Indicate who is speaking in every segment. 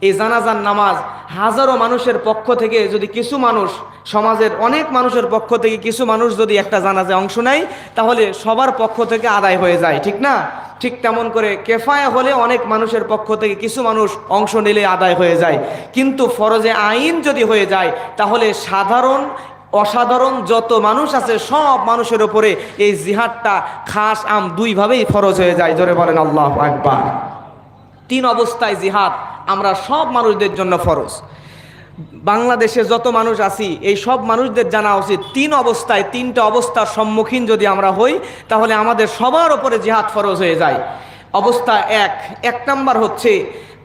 Speaker 1: এই জানাজার নামাজ হাজারো মানুষের পক্ষ থেকে যদি কিছু মানুষ, সমাজের অনেক মানুষের পক্ষ থেকে কিছু মানুষ যদি একটা জানাজে অংশ নেয়, তাহলে সবার পক্ষ থেকে আদায় হয়ে যায়, ঠিক না? ঠিক তেমন করে কেফায়া হলে অনেক মানুষের পক্ষ থেকে কিছু মানুষ অংশ নিলে আদায় হয়ে যায়। কিন্তু ফরজে আইন যদি হয়ে যায়, তাহলে সাধারণ, অসাধারণ যত মানুষ আছে, সব মানুষের উপরে এই জিহাদটা খাস আম দুইভাবেই ফরজ হয়ে যায়। জোরে বলেন আল্লাহ একবার তিন অবস্থায় জিহাদ, আমরা সব মানুষদের জন্য ফরজ। বাংলাদেশে যত মানুষ আছি, এই সব মানুষদের জানা উচিত, তিন অবস্থায়, তিনটা অবস্থার সম্মুখীন যদি আমরা হই, তাহলে আমাদের সবার ওপরে জিহাদ ফরজ হয়ে যায়। অবস্থা এক। এক নাম্বার হচ্ছে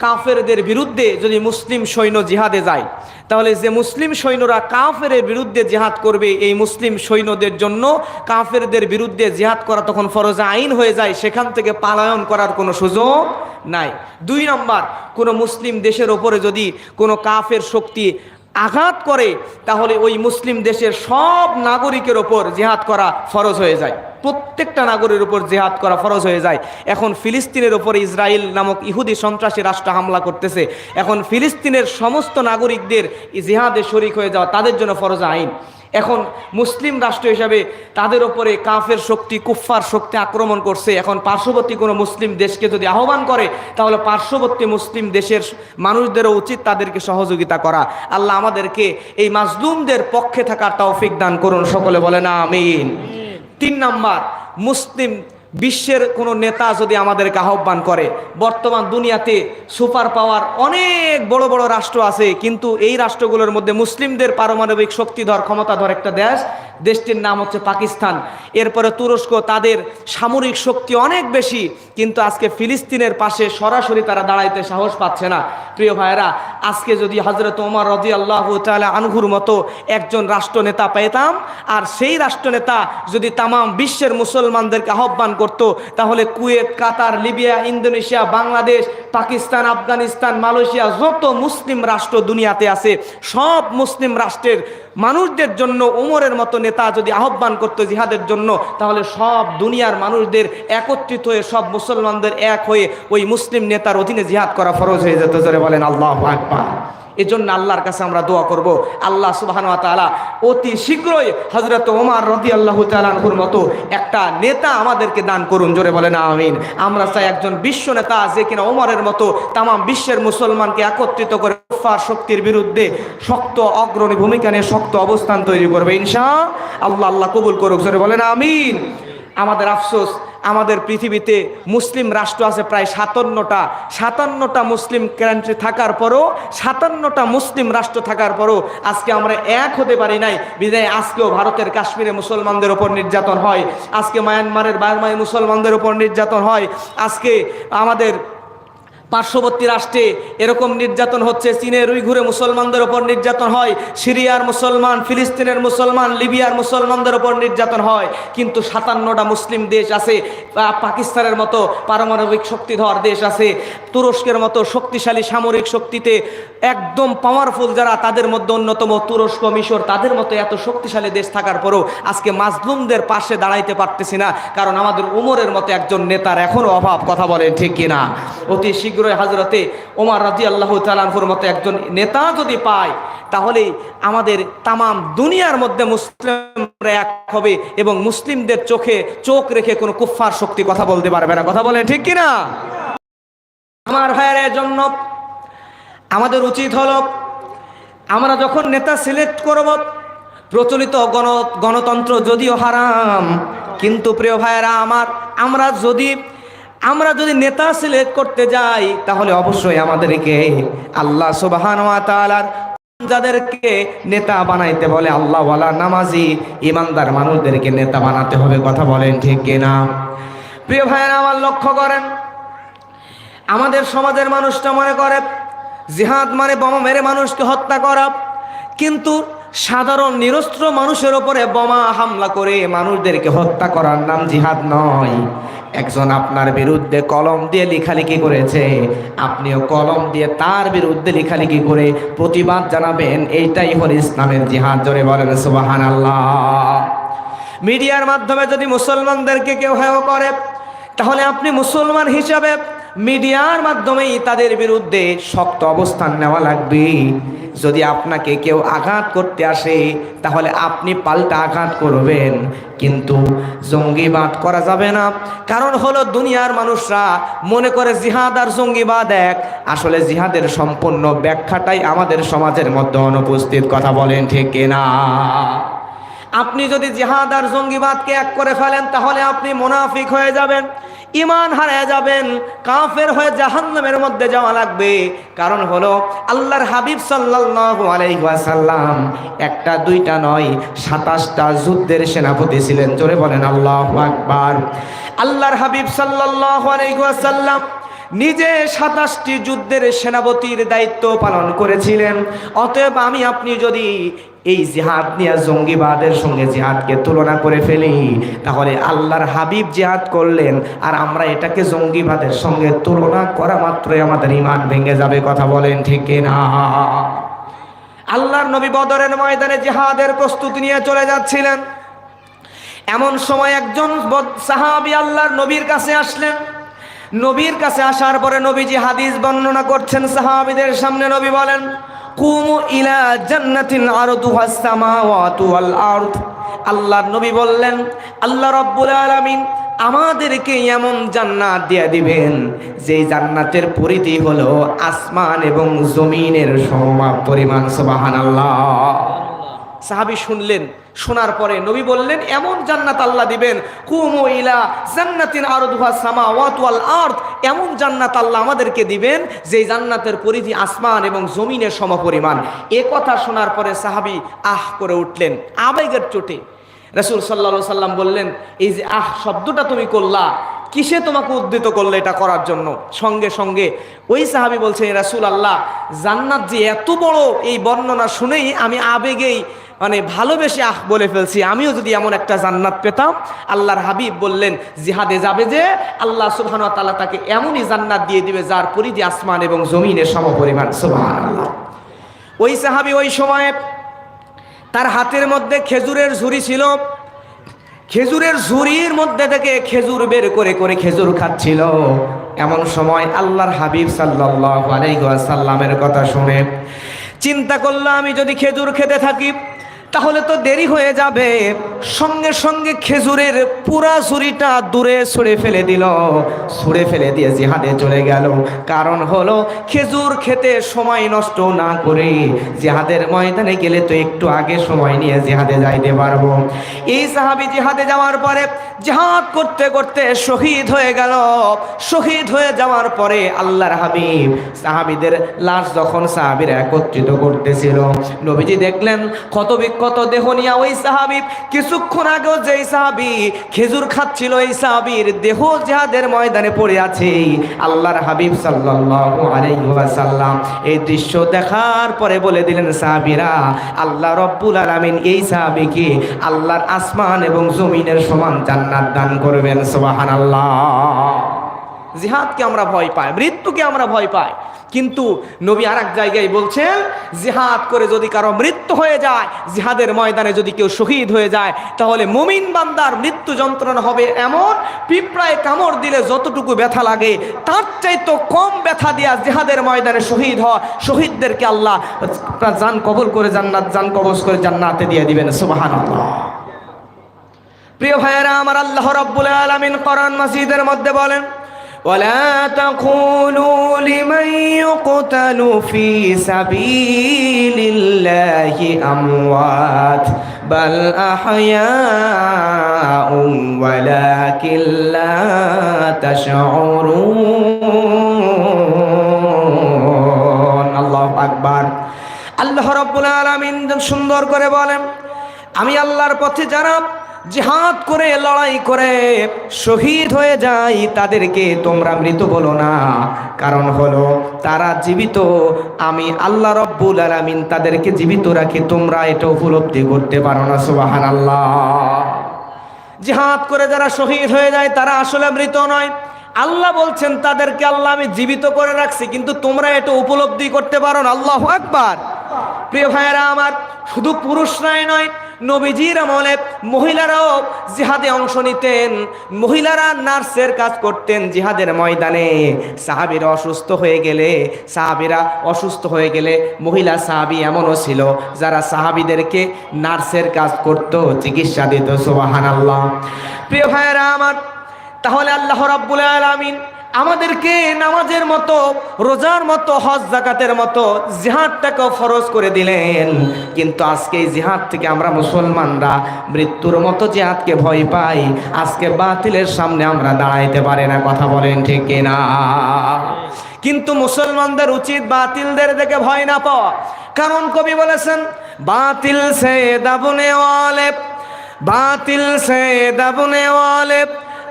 Speaker 1: কাফেরদের বিরুদ্ধে যদি মুসলিম সৈন্য জিহাদে যায়, তাহলে যে মুসলিম সৈন্যরা কাফেরের বিরুদ্ধে জিহাদ করবে, এই মুসলিম সৈন্যদের জন্য কাফেরদের বিরুদ্ধে জিহাদ করা তখন ফরজা আইন হয়ে যায়, সেখান থেকে পালায়ন করার কোনো সুযোগ নাই। দুই নম্বর, কোনো মুসলিম দেশের ওপরে যদি কোনো কাফের শক্তি আঘাত করে, তাহলে ওই মুসলিম দেশের সব নাগরিকের ওপর জেহাদ করা ফরজ হয়ে যায়। প্রত্যেকটা নাগরের উপর জেহাদ করা ফরজ হয়ে যায়। এখন ফিলিস্তিনের ওপরে ইসরায়েল নামক ইহুদি সন্ত্রাসী রাষ্ট্র হামলা করতেছে। এখন ফিলিস্তিনের সমস্ত নাগরিকদের জেহাদে শরিক হয়ে যাওয়া তাদের জন্য ফরজ আইন। এখন মুসলিম রাষ্ট্র হিসাবে তাদের ওপরে কাফের শক্তি, কুফফার শক্তি আক্রমণ করছে। এখন পার্শ্ববর্তী কোনো মুসলিম দেশকে যদি আহ্বান করে, তাহলে পার্শ্ববর্তী মুসলিম দেশের মানুষদেরও উচিত তাদেরকে সহযোগিতা করা। আল্লাহ আমাদেরকে এই মাজলুমদের পক্ষে থাকার তৌফিক দান করুন। সকলে বলে না আমিন। তিন নাম্বার, মুসলিম বিশ্বের কোনো নেতা যদি আমাদেরকে আহ্বান করে, বর্তমান দুনিয়াতে সুপার পাওয়ার অনেক বড় বড় রাষ্ট্র আছে, কিন্তু এই রাষ্ট্রগুলোর মধ্যে মুসলিমদের পারমাণবিক শক্তিধর ক্ষমতাধর একটা দেশ দেশটির নাম হচ্ছে পাকিস্তান। এরপরে তুরস্ক, তাদের সামরিক শক্তি অনেক বেশি, কিন্তু আজকে ফিলিস্তিনের পাশে সরাসরি তারা দাঁড়াইতে সাহস পাচ্ছে না। প্রিয় ভাইয়েরা, আজকে যদি হজরত ওমর রদি আল্লাহ তালা আনহুর মতো একজন রাষ্ট্রনেতা পেতাম, আর সেই রাষ্ট্রনেতা যদি তামাম বিশ্বের মুসলমানদেরকে আহ্বান করত, তাহলে Kuwait, Qatar, Libya, Indonesia, Bangladesh, Pakistan, Afghanistan, Malaysia, যত মুসলিম রাষ্ট্র দুনিয়াতে আছে, সব মুসলিম রাষ্ট্রের মানুষদের জন্য ওমরের মতো নেতা যদি আহ্বান করত জিহাদের জন্য, তাহলে সব দুনিয়ার মানুষদের একত্রিত হয়ে, সব মুসলমানদের এক হয়ে ওই মুসলিম নেতার অধীনে জিহাদ করা ফরজ হয়ে যেত। বলেন, আল্লাহ আকবার। এজন্য আল্লাহর কাছে আমরা দোয়া করব। আল্লাহ সুবাহান তালা অতি শীঘ্রই হজরত ওমার রদি আল্লাহ তালানহুর মতো একটা নেতা আমাদেরকে দান করুন, জোরে বলেন আমিন। আমরা চাই একজন বিশ্ব নেতা যে কিনা ওমরের মতো তাম বিশ্বের মুসলমানকে একত্রিত করে শক্তির বিরুদ্ধে শক্ত অগ্রণী ভূমিকা নিয়ে শক্ত অবস্থান তৈরি করবে, ইনশা আল্লাহ আল্লাহ কবুল করুক, জোরে বলেন আমিন। আমাদের আফসোস আমাদের পৃথিবীতে মুসলিম রাষ্ট্র আছে প্রায় সাতান্নটা। সাতান্নটা মুসলিম কান্ট্রি থাকার পরও, সাতান্নটা মুসলিম রাষ্ট্র থাকার পরও আজকে আমরা এক হতে পারি নাই। বিদায় আজকেও ভারতের কাশ্মীরে মুসলমানদের ওপর নির্যাতন হয়। আজকে মায়ানমারের বার্মায় মুসলমানদের ওপর নির্যাতন হয়। আজকে আমাদের পার্শ্ববর্তী রাষ্ট্রে এরকম নির্যাতন হচ্ছে, চীনের উইঘুরে মুসলমানদের ওপর নির্যাতন হয়, সিরিয়ার মুসলমান, ফিলিস্তিনের মুসলমান, লিবিয়ার মুসলমানদের ওপর নির্যাতন হয়, কিন্তু সাতান্নটা মুসলিম দেশ আছে পাকিস্তানের মতো পারমাণবিক শক্তিধর দেশ আছে, তুরস্কের মতো শক্তিশালী সামরিক শক্তিতে একদম পাওয়ারফুল যারা, তাদের মধ্যে অন্যতম তুরস্ক মিশর, তাদের মতো এত শক্তিশালী দেশ থাকার পরও আজকে মাজলুমদের পাশে দাঁড়াইতে পারতেছি না, কারণ আমাদের উমরের মতো একজন নেতার এখনও অভাব, কথা বলেন ঠিক কিনা? অতি শীঘ্রই হাজরতে ওমার রাজি আল্লাহ তালানহুর মতো একজন নেতা যদি পায় তাহলে আমাদের তামাম দুনিয়ার মধ্যে মুসলিমরা এক হবে এবং মুসলিমদের চোখে চোখ রেখে কোনো কুফফার শক্তি কথা বলতে পারবে না। কথা বলেন ঠিক কিনা? আমার ভাইয়ের জন্য আমাদের উচিত হল আমরা যখন নেতা সিলেক্ট করব, প্রচলিত গণ, গণতন্ত্র যদিও হারাম, কিন্তু প্রিয় ভাইয়েরা আমার, আমরা যদি আমরা যদি নেতা সিলেক্ট করতে যাই, তাহলে অবশ্যই আমাদেরকে আল্লাহ সুবাহান যাদেরকে নেতা বানাইতে বলে, আল্লাহ ওয়ালা নামাজি, ইমানদার মানুষদেরকে নেতা বানাতে হবে, কথা বলেন ঠিক কিনা? প্রিয় ভাইয়েরা, আমার লক্ষ্য করেন, আমাদের সমাজের মানুষটা মনে করে, জিহাদ মানে বোমা মেরে মানুষকে হত্যা করা, কিন্তু সাধারণ নিরস্ত্র মানুষের ওপরে বোমা হামলা করে মানুষদেরকে হত্যা করার নাম জিহাদ নয়। একজন আপনার বিরুদ্ধে কলম দিয়ে লেখালেখি করেছে। আপনিও কলম দিয়ে তার বিরুদ্ধে লেখালেখি করে প্রতিবাদ জানাবেন। এইটাই হল ইসলামের জিহাদ। জোরে বলেন সুবাহান আল্লাহ মিডিয়ার মাধ্যমে যদি মুসলমানদেরকে কেউ হেয় করে, তাহলে আপনি মুসলমান হিসাবে মিডিয়ার মাধ্যমেই তাদের বিরুদ্ধে শক্ত অবস্থান নেওয়া লাগবে। যদি আপনাকে কেউ আঘাত করতে আসে, তাহলে আপনি পাল্টা আঘাত করবেন। কিন্তু জঙ্গিবাদ করা যাবে না। কারণ হলো দুনিয়ার মানুষরা মনে করে জিহাদ আর জঙ্গিবাদ এক। আসলে জিহাদের সম্পূর্ণ ব্যাখ্যাটাই আমাদের সমাজের মধ্যে অনুপস্থিত, কথা বলেন ঠিক কিনা? আপনি যদি জিহাদ আর জঙ্গিবাদকে এক করে ফেলেন, তাহলে আপনি মুনাফিক হয়ে যাবেন। ইমান হারায় যাবেন, কাফের হয়ে জাহান্নামের মধ্যে যাওয়া লাগবে। কারণ হলো আল্লাহর হাবিব সাল্লাল্লাহু আলাইহি ওয়াসাল্লাম একটা, দুইটা নয়, সাতাশটা যুদ্ধের সেনাপতি ছিলেন। জোরে বলেন, আল্লাহু আকবার। আল্লাহর হাবিব সাল্লাল্লাহু আলাইহি ওয়াসাল্লাম নিজে সাতাশটি যুদ্ধের সেনাপতির দায়িত্ব পালন করেছিলেন। অতএব আমি, আপনি যদি এই জিহাদ নিয়ে জঙ্গিবাদের সঙ্গে জিহাদকে তুলনা করে ফেলি, তাহলে আল্লাহর হাবিব জিহাদ করলেন আর আমরা এটাকে জঙ্গিবাদের সঙ্গে তুলনা করা মাত্রই আমাদের ইমান ভেঙে যাবে, কথা বলেন ঠিক না? আল্লাহর নবী বদরের ময়দানে জিহাদের প্রস্তুতি নিয়ে চলে যাচ্ছিলেন। এমন সময় একজন সাহাবী আল্লাহর নবীর কাছে আসলেন। নবীর কাছে আসার পরে নবীজি হাদিস বর্ণনা করছেন, সাহাবীদের সামনে নবী বলেন, কুমু ইলা জান্নাতিন আরদুহাস সামাওয়াতু ওয়াল আরদ। আল্লাহর নবী বললেন, আল্লাহ রাব্বুল আলামিন আমাদেরকে এমন জান্নাত দিয়ে দিবেন, যেই জান্নাতের পরিধি হলো আসমান এবং জমিনের সমা, পরিমাণ, সুবহানাল্লাহ। সাহাবি শুনলেন। শোনার পরে নবী বললেন, এমন জান্নাত আল্লাহ দিবেন। কুমো ইলা জান্নাতিন আরদুহা সামা ওয়াল আর্থ এমন জান্নাত আল্লাহ আমাদেরকে দিবেন যে জান্নাতের পরিধি আসমান এবং জমিনের সমপরিমাণ। এ কথা শোনার পরে সাহাবি আহ করে উঠলেন, আবেগের চোটে। রাসূল সাল্লাল্লাহু সাল্লাম বললেন, এই যে আহ, শব্দটা তুমি করলা, কিসে তোমাকে উদ্ধৃত করলে এটা করার জন্য? সঙ্গে সঙ্গে ওই সাহাবি বলছে রাসূল আল্লাহ জান্নাত যে এত বড় এই বর্ণনা শুনেই আমি আবেগেই মানে ভালোবেসে আহ বলে ফেলছি। আমিও যদি এমন একটা জান্নাত পেতাম, আল্লাহর হাবিব বললেন, জিহাদে যাবে যে আল্লাহ সুবহান তাআলা তাকে এমনই জান্নাত দিয়ে দিবে যার পরিধি আসমান এবং জমিনের সমপরিমাণ। সুবহানাল্লাহ। ওই সাহাবি ওই সময়ে তার হাতের মধ্যে খেজুরের ঝুড়ি ছিল। খেজুরের ঝুড়ির মধ্যে থেকে খেজুর বের করে করে খেজুর খাচ্ছিল। এমন সময় আল্লাহর হাবিব সাল্লাহ আলাইসাল্লামের কথা শুনে, চিন্তা করল আমি যদি খেজুর খেতে থাকি তাহলে তো দেরি হয়ে যাবে। সঙ্গে সঙ্গে খেজুরের পুরা ছুরিটা দূরে ছুঁড়ে ফেলে দিল। ছুঁড়ে ফেলে দিয়ে জিহাদে চলে গেল। কারণ হলো, খেজুর খেতে সময় নষ্ট না করে জিহাদের ময়দানে গেলে তো একটু আগে সময় নিয়ে জিহাদে যাইতে পারব। এই সাহাবি জিহাদে যাওয়ার পরে জিহাদ করতে করতে শহীদ হয়ে গেল। শহীদ হয়ে যাওয়ার পরে আল্লাহর হাবিব সাহাবিদের লাশ যখন সাহাবিরা একত্রিত করতেছিল, নবীজি দেখলেন কত দেহ নিয়া ওই সাহাবি, কিছুক্ষণ আগেও যেই সাহাবি খেজুর খাচ্ছিল, এই সাহাবির দেহ জিহাদের ময়দানে পড়ে আছে। আল্লাহর হাবিব ওয়াসাল্লাম এই দৃশ্য দেখার পরে বলে দিলেন, সাহাবীরা, আল্লাহ রব্বুল আলামিন এই সাহাবীকে আল্লাহর আসমান এবং জমিনের সমান জান্নাত দান করবেন, সুবহানাল্লাহ। জিহাদকে আমরা ভয় পাই, মৃত্যুকে আমরা ভয় পাই। কিন্তু নবী আর জায়গায় বলছেন, জিহাদ করে যদি কারও মৃত্যু হয়ে যায়, জিহাদের ময়দানে যদি কেউ শহীদ হয়ে যায়, তাহলে মুমিন বান্দার মৃত্যু যন্ত্রণা হবে এমন। পিঁপড়ায় কামড় দিলে যতটুকু ব্যথা লাগে, তার চাইতো কম ব্যথা দিয়া জিহাদের ময়দানে শহীদ হওয়া, শহীদদেরকে আল্লাহ জান কবল করে জান্নাত, জান কবজ করে জান্নাতে দিয়ে দিবেন, সুবহানাল্লাহ। প্রিয় ভাইয়েরা, আমার আল্লাহ রব্বুল আলামিন কোরআন মাসজিদের মধ্যে বলেন ولا تقولوا لمن يقتل في سبيل الله أموات بل أحياء ولكن لا تشعرون الله أكبر আল্লাহ রব্বুল আলামিন সুন্দর করে বলেন আমি আল্লাহর পথে যারা জিহাদ করে, লড়াই করে শহীদ হয়ে যায়, তাদেরকে তোমরা মৃত বলো না। কারণ হলো, তারা জীবিত। আমি আল্লাহ রব্বুল আলামিন তাদেরকে জীবিত রাখি, তোমরা এটা উপলব্ধি করতে পারো না সুবাহান আল্লাহ জিহাদ করে যারা শহীদ হয়ে যায়, তারা আসলে মৃত নয়। আল্লাহ বলছেন, তাদেরকে আল্লাহ আমি জীবিত করে রাখছি, কিন্তু তোমরা এটা উপলব্ধি করতে পারো না। আল্লাহ একবার প্রিয় ভাইয়েরা আমার, শুধু পুরুষরাই নয় নবীজির আমলে মহিলারাও জিহাদে অংশ নিতেন, মহিলারা নার্সের কাজ করতেন জিহাদের ময়দানে। সাহাবিরা অসুস্থ হয়ে গেলে, সাহাবিরা অসুস্থ হয়ে গেলে মহিলা সাহাবি এমনও ছিল যারা সাহাবিদেরকে নার্সের কাজ করত, চিকিৎসা দিত সোবাহান আল্লাহ প্রিয় ভাইয়েরা আমার, তাহলে আল্লাহ রাব্বুল আলামিন আমাদেরকে নামাজের মতো, রোজার মতো, হজ জাকাতের মতো জিহাদটাকেও ফরজ করে দিলেন। কিন্তু আজকে এই জিহাদ থেকে আমরা মুসলমানরা মৃত্যুর মতো জিহাদকে ভয় পাই। আজকে বাতিলের সামনে আমরা দাঁড়াইতে পারি না, কথা বলেন ঠিক না কিন্তু মুসলমানদের উচিত বাতিলদের দেখে ভয় না পাওয়া। কারণ কবি বলেছেন, বাতিল সে দাবনে ওয়ালে বাতিল সে দাবনে ওয়ালে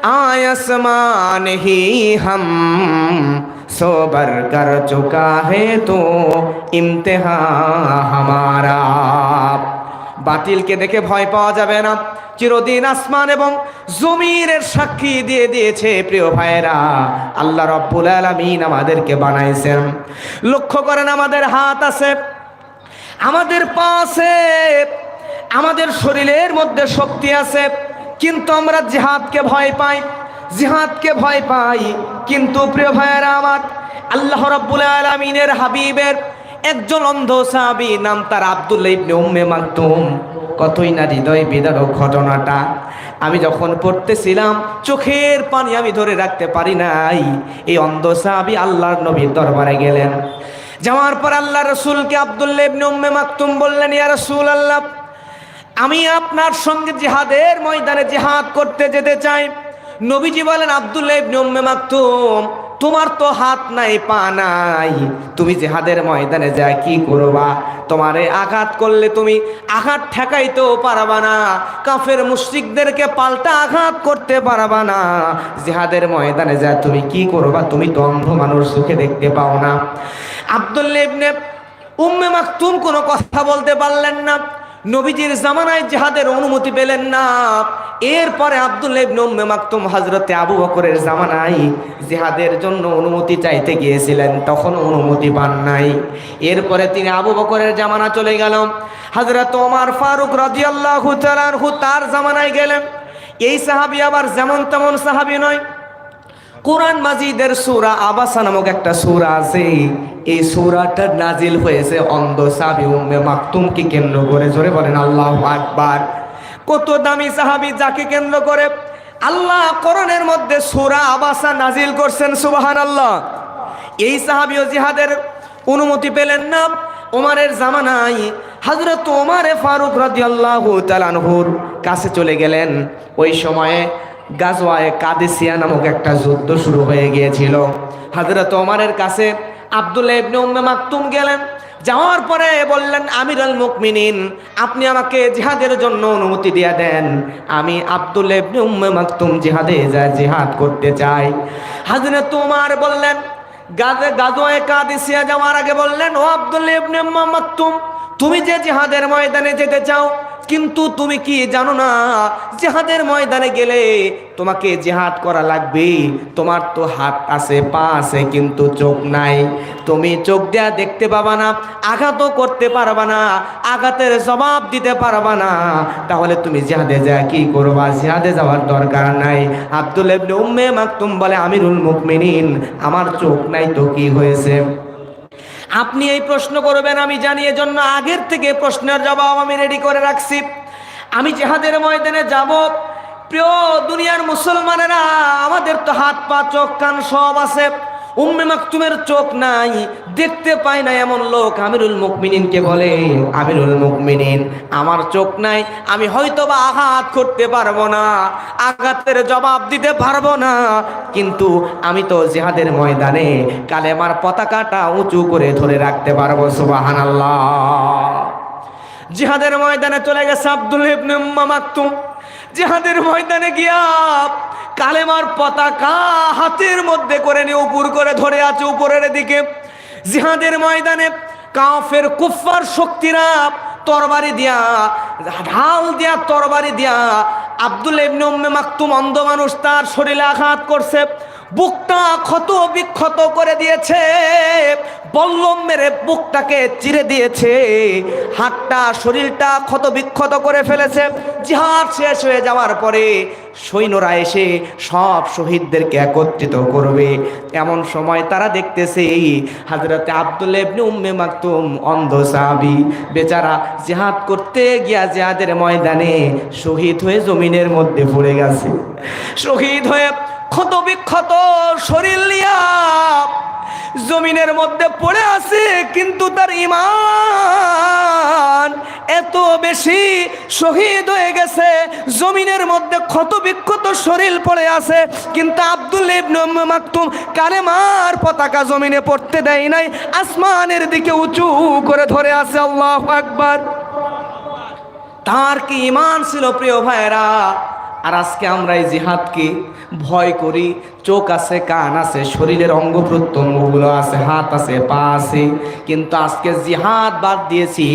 Speaker 1: आयसमान ही हम सोबर कर चुका है तो इम्तिहा हमारा বাতিলকে দেখে ভয় পাওয়া যাবে না চিরদিন আসমান এবং জমিনের সাক্ষী দিয়ে দিয়েছে প্রিয় ভাইয়েরা আল্লাহ রব্বুল আলামিন আমাদেরকে বানাইছেন লক্ষ্য করেন আমাদের হাত আছে আমাদের পাশে আমাদের শরীরের মধ্যে শক্তি আছে কিন্তু আমরা জিহাদকে ভয় পাই, জিহাদকে ভয় পাই। কিন্তু প্রিয় ভাইয়েরা আমার, আল্লাহ রাব্বুল আলামিনের হাবিবের একজন অন্ধ সাহাবী নাম তার আব্দুল্লাহ ইবনে উম্মে মাকতুম। কতই না হৃদয় বিদারক ঘটনাটা। আমি যখন পড়তেছিলাম, চোখের পানি আমি ধরে রাখতে পারি নাই। এই অন্ধ সাহাবী আল্লাহর নবীর দরবারে গেলেন। যাওয়ার পর আল্লাহ রসুলকে আব্দুল্লাহ ইবনে উম্মে মাকতুম বললেন, ইয়া রাসূল আল্লাহ আমি আপনার সঙ্গে জিহাদের ময়দানে জিহাদ করতে যেতে চাই। নবীজি বলেন, আব্দুল্লাহ উম্মে মাকতুম, তোমার তো হাত নাই, পা নাই। তুমি জেহাদের ময়দানে যা কি করবা? তোমারে আঘাত করলে তুমি আঘাত ঠেকাইতেও পারবা না। কাফের মুশরিকদেরকে পাল্টা আঘাত করতে পারবা না। জেহাদের ময়দানে যা তুমি কি করবা? তুমি তো অন্ধ মানুষ, চোখে দেখতে পাও না। আব্দুল্লাহ ইবনে উম্মে মাকতুম কোনো কথা বলতে পারলেন না। নবীজির জামানায় জেহাদের অনুমতি পেলেন না। এরপরে উম্মে মাকতুম হযরতে আবু বকরের জামানায় জিহাদের জন্য অনুমতি চাইতে গিয়েছিলেন তখন অনুমতি পান নাই। এরপরে তিনি আবু বকরের জামানা চলে গেল। হযরত ওমর ফারুক রাদিয়াল্লাহু তাআলা আনহু তার জামানায় গেলেন। এই সাহাবী আবার যেমন তেমন সাহাবী নয় কোরআন মাজিদের সূরা আবাসা নামক একটা সূরা আছে। এই সূরাটা নাজিল হয়েছে অন্ধ সাহাবী উম্মে মাকতুমকে কেন্দ্র করে। জোরে বলেন, আল্লাহু আকবার। কত দামি সাহাবি যাকে কেন্দ্র করে। আল্লাহ করণের মধ্যে সূরা আবাসা নাজিল করছেন সুবাহান আল্লাহ এই সাহাবীও জিহাদের অনুমতি পেলেন না। ওমারের জামানায় হযরত ওমারে ফারুক রাদিয়াল্লাহু আল্লাহ আনহুর কাছে চলে গেলেন। ওই সময়ে গাজওয়ায়ে কাদেসিয়া নামক একটা যুদ্ধ শুরু হয়ে গিয়েছিল। হযরত ওমরের কাছে আব্দুল্লাহ ইবনে উম্মে মাকতুম গেলেন। যাওয়ার পরে বললেন, আমিরুল মুকমিনিন, আপনি আমাকে জিহাদের জন্য অনুমতি দিয়ে দেন। আমি আব্দুল্লাহ ইবনে উম্মে মাকতুম জিহাদে যা জিহাদ করতে চাই। হযরত ওমর বললেন, গাজে, গাজওয়ায়ে কাদেসিয়া যাওয়ার আগে বললেন, ও আব্দুল্লাহ ইবনে উম্মে মাকতুম, তুমি যে জিহাদের ময়দানে যেতে চাও কিন্তু তুমি কি জানো না, জেহাদের ময়দানে গেলে তোমাকে জেহাদ করা লাগবে। তোমার তো হাত আছে, পা আছে, কিন্তু চোখ নাই। তুমি চোখ দেয়া দেখতে পাবা না, আঘাতও করতে পারবা না, আঘাতের জবাব দিতে পারবা না। তাহলে তুমি জেহাদে যা কি করবা? জেহাদে যাওয়ার দরকার নাই। আব্দুল ইবনে উম্মে মাকতুম বলে, আমিরুল মুকমিনিন আমার চোখ নাই তো কি হয়েছে? আপনি এই প্রশ্ন করবেন, আমি জানি জন্য আগের থেকে প্রশ্নের জবাব আমি রেডি করে রাখছি। আমি যেহাদের ময়দানে যাব। প্রিয় দুনিয়ার মুসলমানেরা, আমাদের তো হাত পা চোখ কান সব আছে। উম্মে মাকতুমের চোখ নাই, দেখতে পায় না এমন লোক আমিরুল মুকমিনিনকে বলে, আমিরুল মুকমিনিন, আমার চোখ নাই, আমি হয়তো বা আঘাত করতে পারব না, আঘাতের জবাব দিতে পারব না, কিন্তু আমি তো জিহাদের ময়দানে কালেমার পতাকাটা উঁচু করে ধরে রাখতে পারব, সুবহানাল্লাহ। জিহাদের ময়দানে চলে গেছে আব্দুল ইবনে মাকতুম। জিহাদের ময়দানে গিয়া কালেমার পতাকা হাতের মধ্যে করে নিয়ে উপর করে ধরে আছে উপরের দিকে। জিহাদের ময়দানে কাফের কুফার শক্তিরা তরবারি দিয়া, ঢাল দিয়া তরবারি দিয়া আব্দুল ইবনে উম্মে মাকতুম অন্ধ মানুষ তার শরীরে আঘাত করছে। বুকটা ক্ষত বিক্ষত করে দিয়েছে। বল্লম মেরে বুকটাকে চিরে দিয়েছে। হাতটা, শরীরটা ক্ষত বিক্ষত করে ফেলেছে। জিহাদ শেষ হয়ে যাওয়ার পরে সৈন্যরা এসে সব শহীদদেরকে একত্রিত করবে। এমন সময় তারা দেখতেছে হাজরতে আব্দুল ইবনে উম্মে মাকতুম অন্ধ সাহাবী বেচারা জিহাদ করতে গিয়া জিহাদের ময়দানে শহীদ হয়ে জমিনের মধ্যে পড়ে গেছে। শহীদ হয়ে ক্ষত বিক্ষত শরীর লিয়া জমিনের মধ্যে পড়ে আছে, কিন্তু তার ইমান এত বেশি শহীদ হয়ে গেছে। জমিনের মধ্যে ক্ষত বিক্ষত শরীর পড়ে আছে, কিন্তু আব্দুল ইবনে মাকতুম কালেমার পতাকা জমিনে পড়তে দেয় নাই, আসমানের দিকে উঁচু করে ধরে আছে, আল্লাহু আকবার। তার কি ইমান ছিল প্রিয় ভাইরা আর আজকে আমরা এই জিহাদকে ভয় করি, চোখ আছে, কান আছে, শরীরের অঙ্গ প্রত্যঙ্গগুলো আছে, হাত আছে, পা আছে। কিন্তু আজকে জিহাদ বাদ দিয়েছি।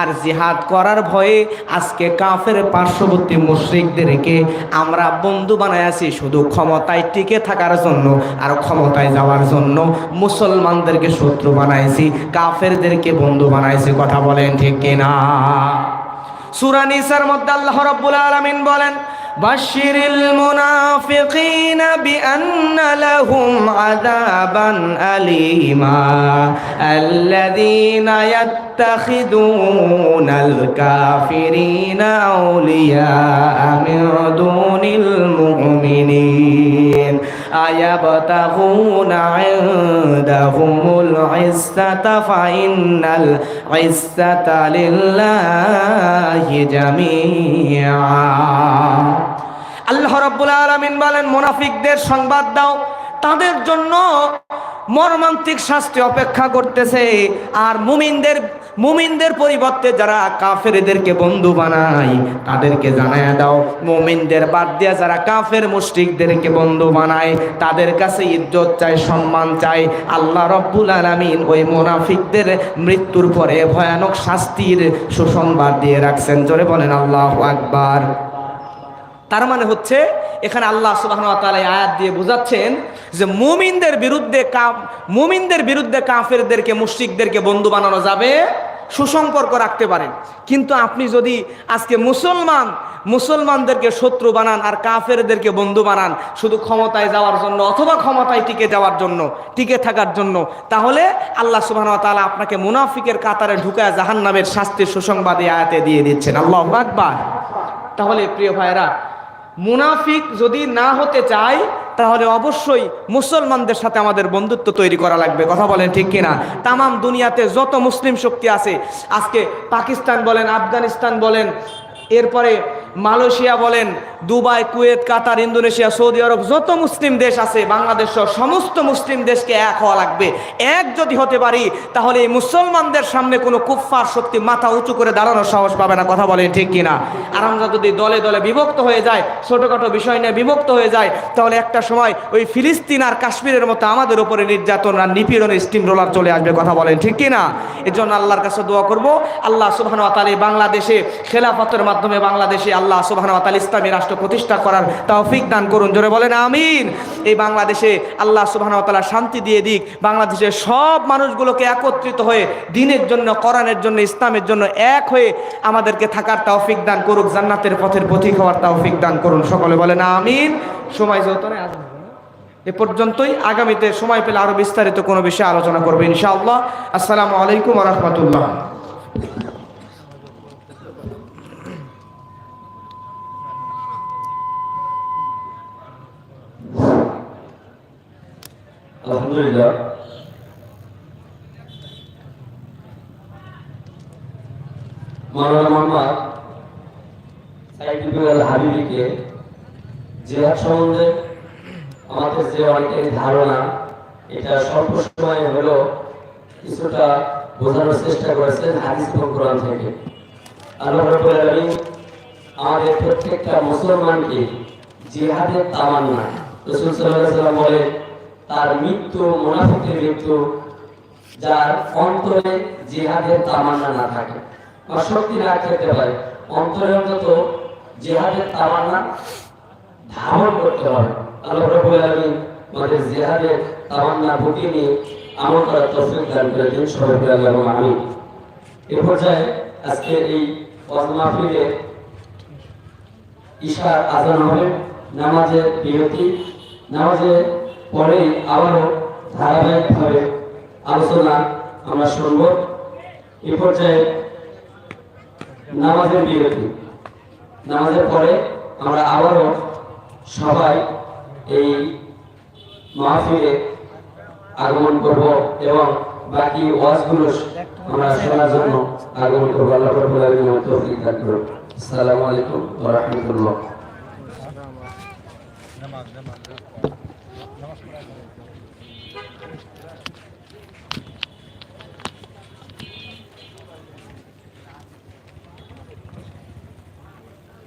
Speaker 1: আর জিহাদ করার ভয়ে আজকে কাফের পার্শ্ববর্তী মুশ্রিকদেরকে আমরা বন্ধু বানায় আছি, শুধু ক্ষমতায় টিকে থাকার জন্য আর ক্ষমতায় যাওয়ার জন্য মুসলমানদেরকে শত্রু বানাইছি, কাফেরদেরকে বন্ধু বানাইছি। কথা বলেন ঠিক কিনা? সূরা নিসার মধ্যে আল্লাহ রাব্বুল আলামিন বলেন بشر المنافقين بأن لهم عذابا أليما. الذين يتخذون الكافرين أولياء من دون المؤمنين. أيبتغون عندهم العزة فإن العزة لله جميعا. আল্লাহ রাব্বুল আলামিন বলেন, মুনাফিকদের সংবাদ দাও, তাদের জন্য মর্মান্তিক শাস্তি অপেক্ষা করতেছে। আর মুমিনদের মুমিনদের পরিবর্তে যারা কাফেরদেরকে বন্ধু বানায়, তাদেরকে জানায় দাও, মুমিনদের বাদ দিয়ে যারা কাফের মুশরিকদেরকে বন্ধু বানায়, তাদের কাছে ইজ্জত চাই, সম্মান চাই। আল্লাহ রব্বুল আলামিন ওই মুনাফিকদের মৃত্যুর পরে ভয়ানক শাস্তির সুসংবাদ দিয়ে রাখছেন। জোরে বলেন, আল্লাহু আকবার। তার মানে হচ্ছে, এখানে আল্লাহ সুবাহ আয়াত দিয়ে বোঝাচ্ছেন যে মুমিনদের বিরুদ্ধে কাম মুমিনদের বিরুদ্ধে কাফেরদেরকে, মুশরিকদেরকে বন্ধু বানানো যাবে, সুসম্পর্ক রাখতে পারেন। কিন্তু আপনি যদি আজকে মুসলমান, মুসলমানদেরকে শত্রু বানান আর কাফেরদেরকে বন্ধু বানান, শুধু ক্ষমতায় যাওয়ার জন্য অথবা ক্ষমতায় টিকে যাওয়ার জন্য, টিকে থাকার জন্য, তাহলে আল্লাহ সুবাহ তালা আপনাকে মুনাফিকের কাতারে ঢুকায় জাহান্নামের শাস্তির সুসংবাদ আয়াতে দিয়ে দিচ্ছেন। আল্লাহ আকবার। তাহলে প্রিয় ভাইরা মুনাফিক যদি না হতে চাই তাহলে অবশ্যই মুসলমানদের সাথে আমাদের বন্ধুত্ব তৈরি করা লাগবে। কথা বলেন ঠিক কিনা? তামাম দুনিয়াতে যত মুসলিম শক্তি আছে, আজকে পাকিস্তান বলেন, আফগানিস্তান বলেন, এরপরে মালয়েশিয়া বলেন, Dubai, Kuwait, Qatar, Indonesia, Saudi Arab, যত মুসলিম দেশ আছে, বাংলাদেশ সমস্ত মুসলিম দেশকে এক হওয়া লাগবে। এক যদি হতে পারি, তাহলে এই মুসলমানদের সামনে কোনো কুফফার শক্তি মাথা উঁচু করে দাঁড়ানোর সাহস পাবে না, কথা বলেন ঠিক কিনা? আর আমরা যদি দলে দলে বিভক্ত হয়ে যায় ছোটোখাটো বিষয় নিয়ে বিভক্ত হয়ে যায় তাহলে একটা সময় ওই ফিলিস্তিন আর কাশ্মীরের মতো আমাদের উপরে নির্যাতন আর নিপীড়নের স্টিম রোলার চলে আসবে, কথা বলেন ঠিক কিনা? এর জন্য আল্লাহর কাছে দোয়া করব। আল্লাহ সুবাহান তালি বাংলাদেশে খেলাফতের মাধ্যমে বাংলাদেশে আল্লাহ সুবাহান তাল ইসলামী রাষ্ট্র প্রতিষ্ঠা করার তৌফিক দান করুন। জোরে বলেন আমিন। এই বাংলাদেশে আল্লাহ সুবাহান তালা শান্তি দিয়ে দিক। বাংলাদেশের সব মানুষগুলোকে একত্রিত হয়ে দিনের জন্য কোরআনের জন্য ইসলামের জন্য এক হয়ে আমাদেরকে থাকার তৌফিক দান করুক। জান্নাতের পথের পথিক হওয়ার তৌফিক দান করুন। সকলে বলেন আমিন। সময় নেই, এ পর্যন্তই আগামীতে সময় পেলে আরও বিস্তারিত কোনো বিষয়ে আলোচনা করবে ইনশাআল্লাহ। আসসালামু আলাইকুম রহমতুল্লাহ।
Speaker 2: আলহামদুলিল্লাহ। হাবিবিকে জেহাদ সম্বন্ধে আমাদের যে অনেকের ধারণা, এটা স্বল্প সময়ে হলো কিছুটা বোঝানোর চেষ্টা করেছেন হাদিস কোরআন থেকে। আল্লাহ রাব্বুল আলামিন আমাদের প্রত্যেকটা মুসলমানকে জিহাদের তামান্না, রাসূল সাল্লাল্লাহু আলাইহি ওয়াসাল্লাম বলে তার মৃত্যু, মুনাফিকের মৃত্যু, যার অন্তরে জিহাদের তামান্না না থাকে। বা শক্তি না খেতে পারে। অন্তরে অন্তত জিহাদের তামান্না ধারণ করতে হবে। আল্লাহ রাব্বুল আলামিন আমাদের জিহাদের তামান্না বুকে নিয়ে আমল করার তৌফিক দান করে দিন। সবাই বলে আল্লাহ আমিন। এ পর্যায়ে আজকের এই মাহফিলে ঈশার আজান হবে। নামাজের বিরতি। নামাজের পরেই আবারও ধারাবাহিকভাবে আলোচনা আমরা শুনব। এ পর্যায়ে নামাজের বিরতি। নামাজের পরে আমরা আবারও সবাই এই মাহফিলে আগমন করব এবং বাকি ওয়াজগুলো আমরা শোনার জন্য আগমন করব। আল্লাহ রাব্বুল আসসালামু আলাইকুম ওয়া রাহমাতুল্লাহ।